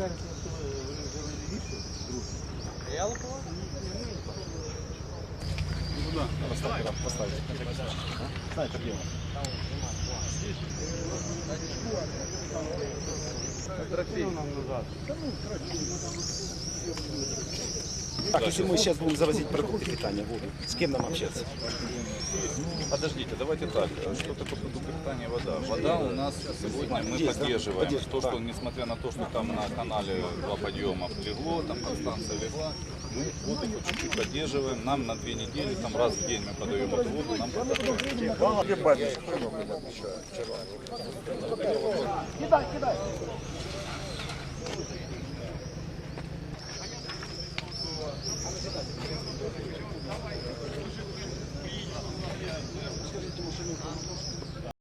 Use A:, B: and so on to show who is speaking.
A: кажете, що ви вони взяли лівіше? Я лопова?
B: Трактив
A: нам назад. Так, если мы
B: сейчас будем завозить продукты питания, воду, с кем нам общаться?
A: Подождите, давайте так. Что такое продукты питания вода? Вода у нас сегодня мы поддерживаем. То, что несмотря на то, что там на канале два подъема легло, там подстанция легла, мы воду чуть-чуть поддерживаем. Нам на две недели, там раз в день мы подаем эту воду, нам поддерживают.
B: もうそれも安保してます。